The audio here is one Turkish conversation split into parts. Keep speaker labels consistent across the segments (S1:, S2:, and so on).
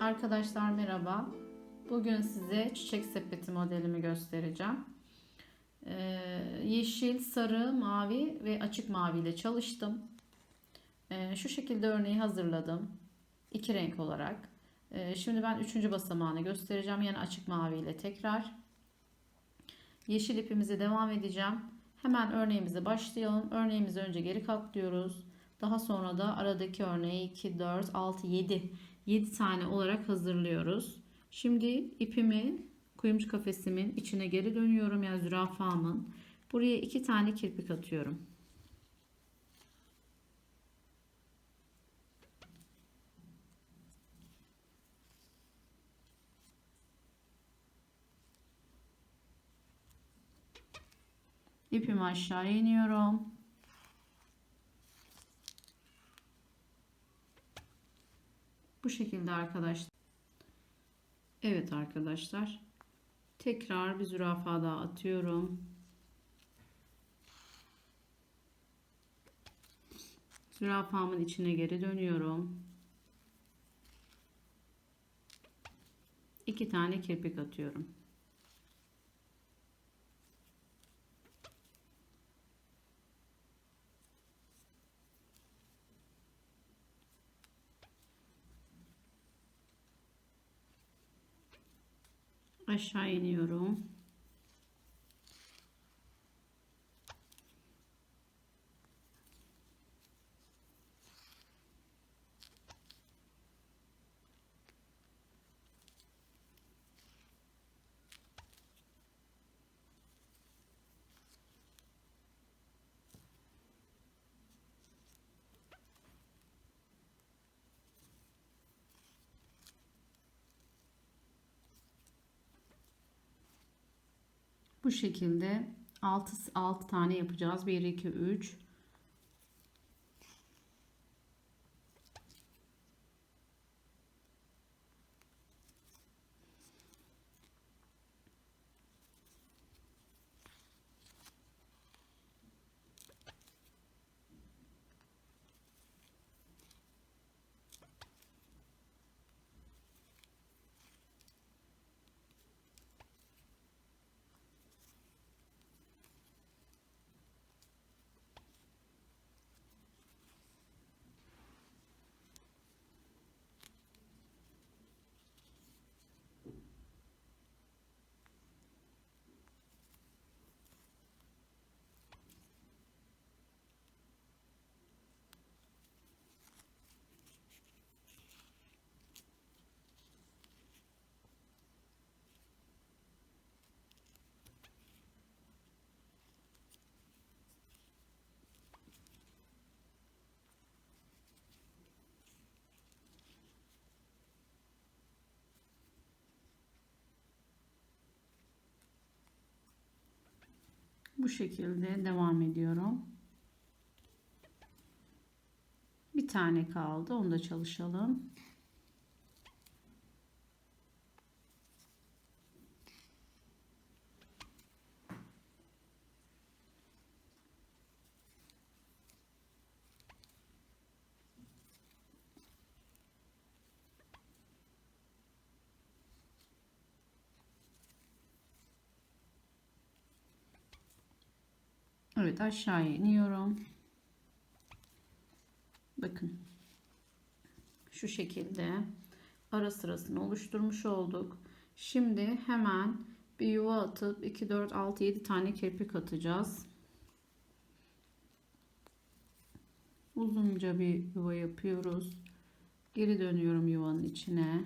S1: Arkadaşlar merhaba. Bugün size çiçek sepeti modelimi göstereceğim. Ee, yeşil, sarı, mavi ve açık mavi ile çalıştım. Ee, şu şekilde örneği hazırladım. İki renk olarak. Ee, şimdi ben üçüncü basamağını göstereceğim. Yani açık mavi ile tekrar. Yeşil ipimize devam edeceğim. Hemen örneğimize başlayalım. Örneğimizi önce geri katlıyoruz. Daha sonra da aradaki örneği 2, 4, 6, 7 7 tane olarak hazırlıyoruz. Şimdi ipimi kuyumcu kafesimin içine geri dönüyorum yani zürafamın. Buraya 2 tane kirpik atıyorum. İpimi aşağı iniyorum. Bu şekilde arkadaşlar. Evet arkadaşlar. Tekrar bir zürafa daha atıyorum. Zürafamın içine geri dönüyorum. İki tane kirpik atıyorum. Aşağı iniyorum. Bu şekilde 6 6 tane yapacağız. 1 2 3 Bu şekilde devam ediyorum. Bir tane kaldı. Onu da çalışalım. Evet aşağıya iniyorum. Bakın. Şu şekilde ara sırasını oluşturmuş olduk. Şimdi hemen bir yuva atıp 2 4 6 7 tane kirpik atacağız. Uzunca bir yuva yapıyoruz. Geri dönüyorum yuvanın içine.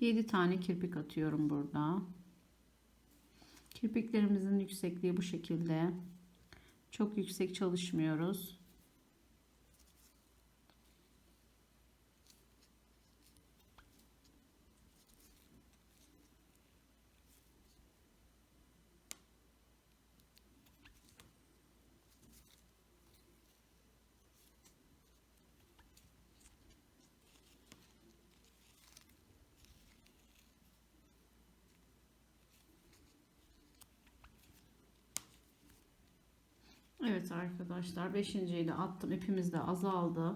S1: 7 tane kirpik atıyorum burada. Kirpiklerimizin yüksekliği bu şekilde. Çok yüksek çalışmıyoruz. Evet arkadaşlar 5.yi de attım. İpimiz de azaldı.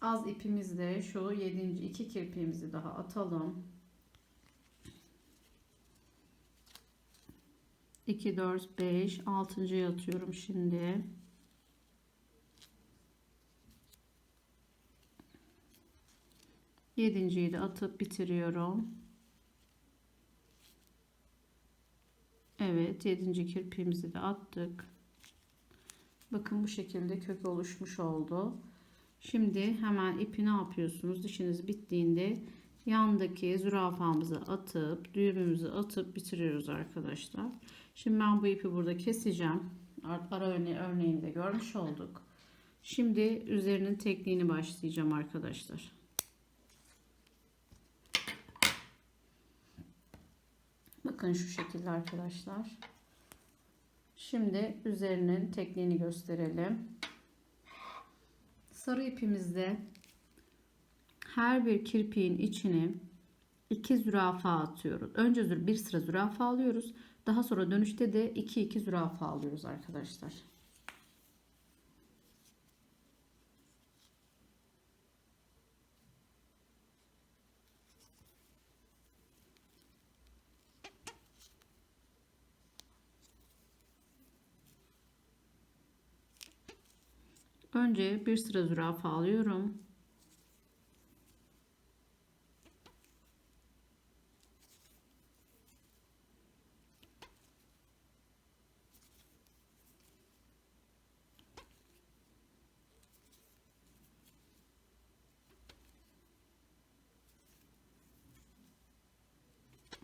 S1: Az ipimizle şu 7. iki kirpiğimizi daha atalım. 2 4 5 6. atıyorum şimdi. Yedinciyi de atıp bitiriyorum. Evet, yedinci kirpiğimizi de attık. Bakın bu şekilde kök oluşmuş oldu. Şimdi hemen ipi ne yapıyorsunuz? Dişiniz bittiğinde yandaki zürafamızı atıp düğümümüzü atıp bitiriyoruz arkadaşlar. Şimdi ben bu ipi burada keseceğim. Ara örne örneğinde görmüş olduk. Şimdi üzerinin tekniğini başlayacağım arkadaşlar. Bakın şu şekilde arkadaşlar. Şimdi üzerinin tekniğini gösterelim. Sarı ipimizde her bir kirpiğin içine iki zürafa atıyoruz. Önce bir sıra zürafa alıyoruz. Daha sonra dönüşte de iki iki zürafa alıyoruz arkadaşlar. Önce bir sıra zürafa alıyorum.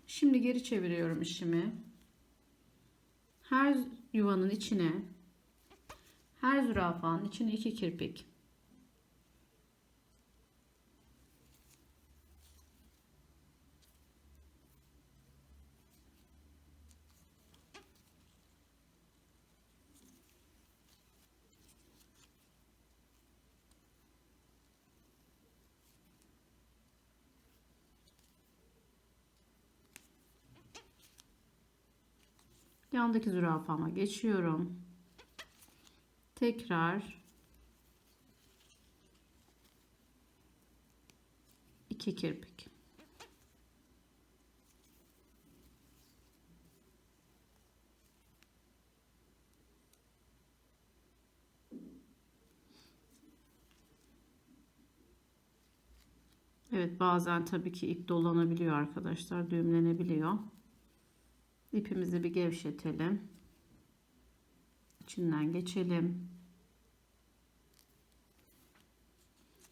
S1: Şimdi geri çeviriyorum işimi. Her yuvanın içine her zürafanın içine iki kirpik. Yandaki zürafama geçiyorum. Tekrar iki kirpik. Evet bazen tabii ki ip dolanabiliyor arkadaşlar düğümlenebiliyor. İpimizi bir gevşetelim içinden geçelim.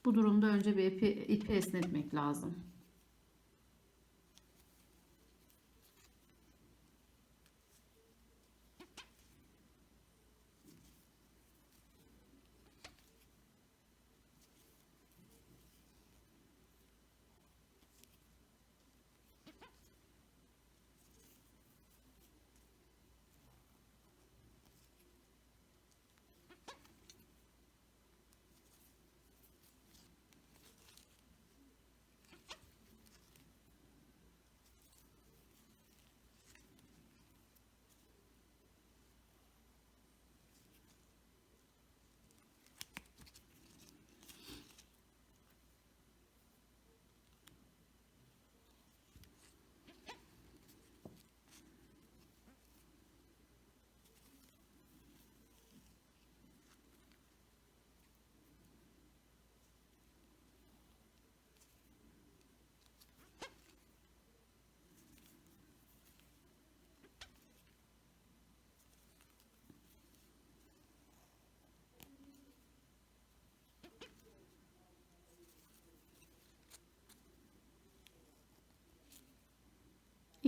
S1: Bu durumda önce bir ipi, ipi esnetmek lazım.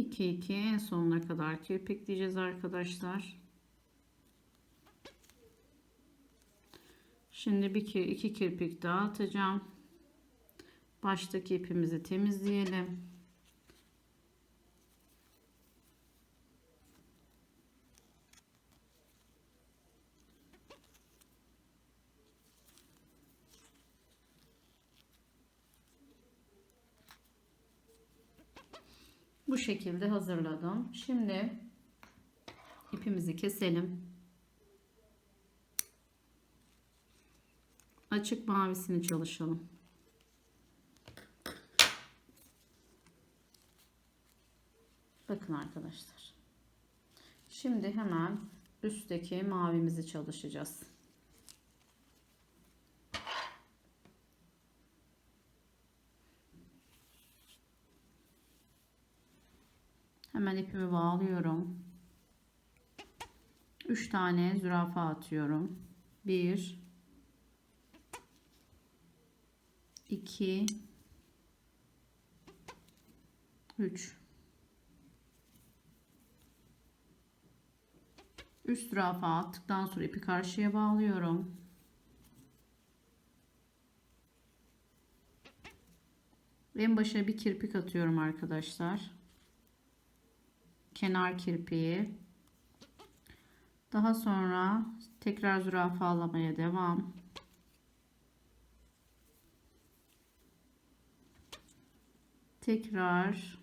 S1: İki iki en sonuna kadar kirpikleyeceğiz arkadaşlar. Şimdi bir iki kirpik daha atacağım. Baştaki ipimizi temizleyelim. bu şekilde hazırladım. Şimdi ipimizi keselim. Açık mavisini çalışalım. Bakın arkadaşlar. Şimdi hemen üstteki mavimizi çalışacağız. Hemen ipimi bağlıyorum. 3 tane zürafa atıyorum. 1 2 3 Üst zürafa attıktan sonra ipi karşıya bağlıyorum. En başa bir kirpik atıyorum arkadaşlar. Kenar kirpiği. Daha sonra tekrar zürafalamaya devam. Tekrar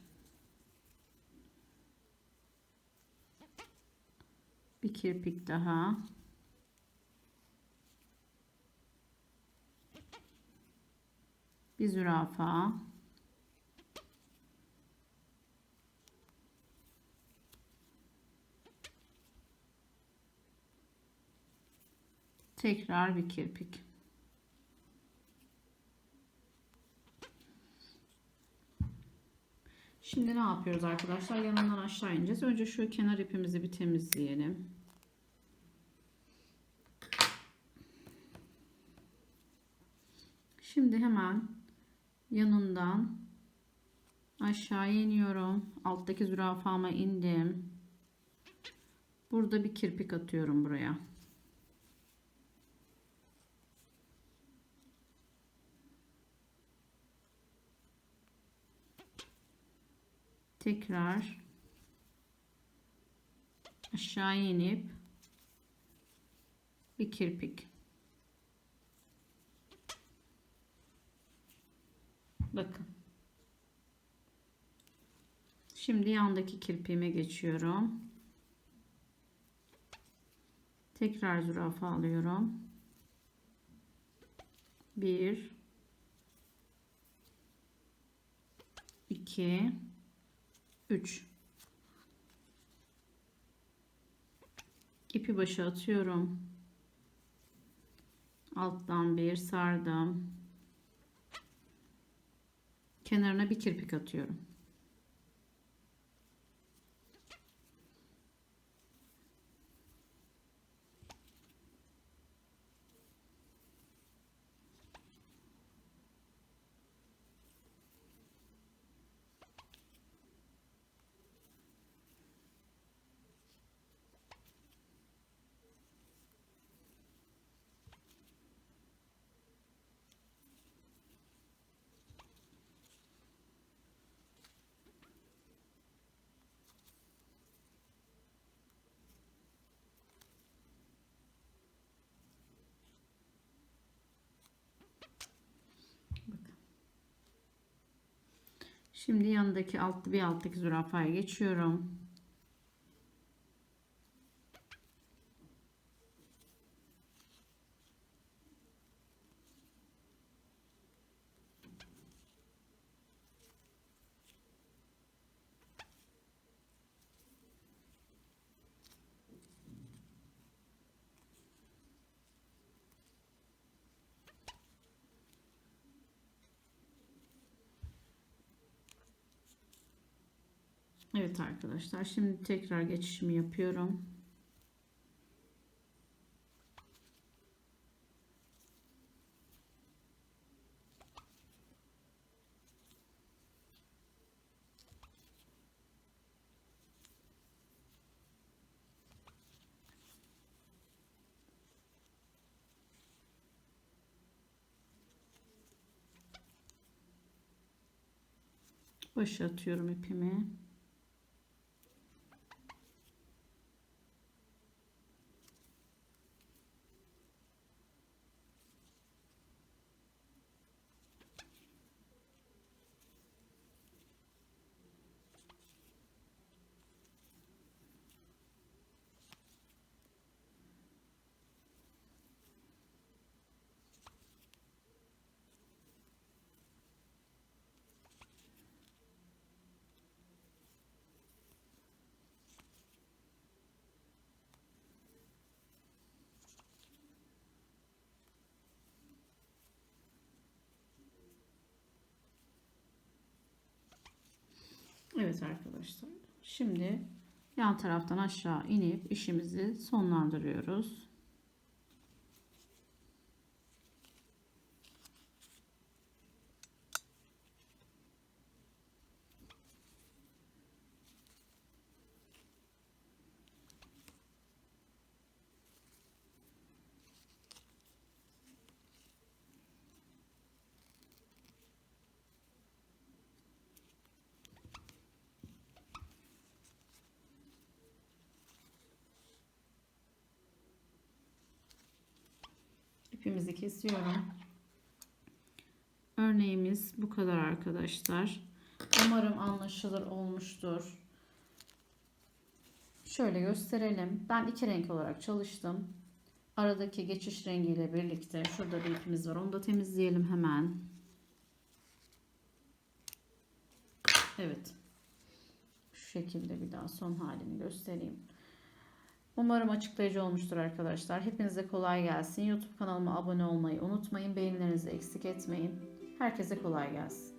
S1: bir kirpik daha. Bir zürafa. Tekrar bir kirpik. Şimdi ne yapıyoruz arkadaşlar? Yanından aşağı ineceğiz. Önce şu kenar ipimizi bir temizleyelim. Şimdi hemen yanından aşağı iniyorum. Alttaki zürafama indim. Burada bir kirpik atıyorum buraya. Tekrar aşağı inip bir kirpik. Bakın. Şimdi yandaki kirpiğime geçiyorum. Tekrar zürafa alıyorum. Bir, iki. 3 ipi başa atıyorum. Alttan bir sardım kenarına bir kirpik atıyorum Şimdi yanındaki alt bir alttaki zürafaya geçiyorum. Evet arkadaşlar şimdi tekrar geçişimi yapıyorum. Başa atıyorum ipimi. Evet arkadaşlar. Şimdi yan taraftan aşağı inip işimizi sonlandırıyoruz. İpimizi kesiyorum. Örneğimiz bu kadar arkadaşlar. Umarım anlaşılır olmuştur. Şöyle gösterelim. Ben iki renk olarak çalıştım. Aradaki geçiş rengiyle birlikte şurada bir ipimiz var. Onu da temizleyelim hemen. Evet. Şu şekilde bir daha son halini göstereyim. Umarım açıklayıcı olmuştur arkadaşlar. Hepinize kolay gelsin. YouTube kanalıma abone olmayı unutmayın. Beğenilerinizi eksik etmeyin. Herkese kolay gelsin.